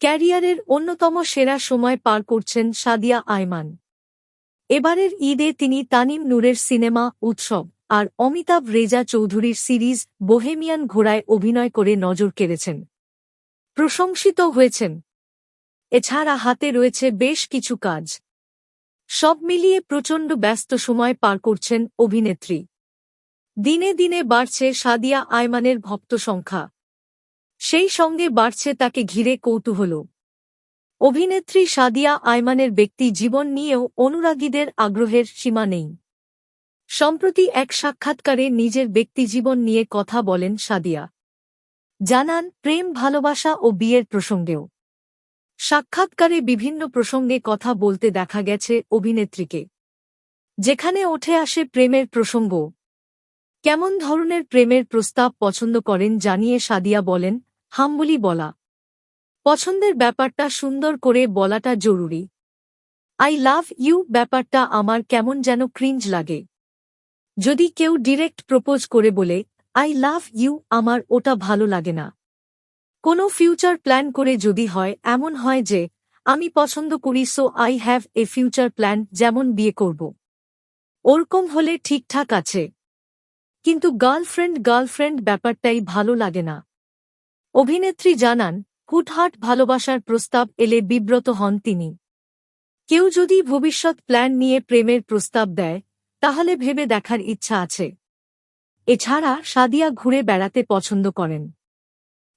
ক্যারিয়ারের অন্যতম সেরা সময় পার করছেন সাদিয়া আয়মান। এবারের ঈদে তিনি তানিম নূরের সিনেমা উৎসব আর অমিতাভ রেজা চৌধুরীর সিরিজ বোহেমিয়ান ঘোড়ায় অভিনয় করে নজর কেড়েছেন। প্রশংসিত হয়েছেন। এছাড়া হাতে রয়েছে বেশ কিছু কাজ। সব মিলিয়ে প্রচণ্ড ব্যস্ত সময় পার করছেন অভিনেত্রী। দিনে দিনে বাড়ছে সাদিয়া আয়মানের ভক্ত সংখ্যা। সেই সঙ্গে বাড়ছে তাকে ঘিরে কৌতূহল। অভিনেত্রী সাদিয়া আয়মানের ব্যক্তি জীবন নিয়েও অনুরাগীদের আগ্রহের সীমা নেই। সম্প্রতি এক সাক্ষাৎকারে নিজের ব্যক্তিজীবন নিয়ে কথা বলেন সাদিয়া। জানান, প্রেম, ভালোবাসা ও বিয়ের প্রসঙ্গেও। সাক্ষাৎকারে বিভিন্ন প্রসঙ্গে কথা বলতে দেখা গেছে অভিনেত্রীকে। যেখানে ওঠে আসে প্রেমের প্রসঙ্গ। কেমন ধরনের প্রেমের প্রস্তাব পছন্দ করেন জানিয়ে সাদিয়া বলেন হাম্বলি বলা। পছন্দের ব্যাপারটা সুন্দর করে বলাটা জরুরি। আই লাভ ইউ ব্যাপারটা আমার কেমন যেন ক্রিঞ্জ লাগে। যদি কেউ ডিরেক্ট প্রপোজ করে বলে আই লাভ ইউ আমার ওটা ভালো লাগে না। কোনো ফিউচার প্ল্যান করে যদি হয়, এমন হয় যে, আমি পছন্দ করি so I have a future plan যেমন বিয়ে করব। ওরকম হলে ঠিকঠাক আছে। কিন্তু গার্লফ্রেন্ড গার্লফ্রেন্ড ব্যাপারটাই ভালো লাগে না। অভিনেত্রী জানান, হুটহাট ভালোবাসার প্রস্তাব এলে বিব্রত হন তিনি। কেউ যদি ভবিষ্যৎ প্ল্যান নিয়ে প্রেমের প্রস্তাব দেয়, তাহলে ভেবে দেখার ইচ্ছা আছে। এছাড়া সাদিয়া ঘুরে বেড়াতে পছন্দ করেন।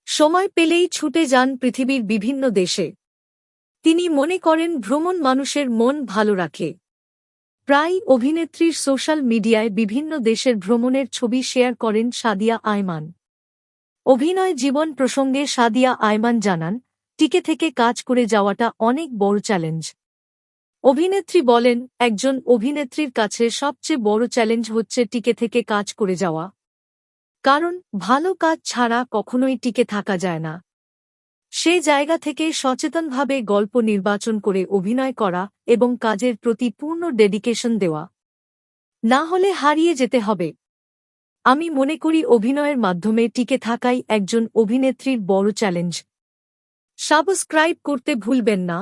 সময় পেলেই ছুটে যান পৃথিবীর বিভিন্ন দেশে। তিনি মনে করেন ভ্রমণ মানুষের মন ভালো রাখে। প্রায় অভিনেত্রীর সোশ্যাল মিডিয়ায় বিভিন্ন দেশের ভ্রমণের ছবি শেয়ার করেন সাদিয়া আয়মান। অভিনয় জীবন প্রসঙ্গে সাদিয়া আয়মান জানান, টিকে থেকে কাজ করে যাওয়াটা অনেক বড় চ্যালেঞ্জ। অভিনেত্রী বলেন, একজন অভিনেত্রীর কাছে সবচেয়ে বড় চ্যালেঞ্জ হচ্ছে টিকে থেকে কাজ করে যাওয়া। কারণ, ভালো কাজ ছাড়া কখনোই টিকে থাকা যায় না। সে জায়গা থেকে সচেতনভাবে গল্প নির্বাচন করে অভিনয় করা এবং কাজের প্রতি পূর্ণ ডেডিকেশন দেওয়া। না হলে হারিয়ে যেতে হবে। আমি মনে করি অভিনয়ের মাধ্যমে টিকে থাকাই একজন অভিনেত্রীর বড় চ্যালেঞ্জ। সাবস্ক্রাইব করতে ভুলবেন না।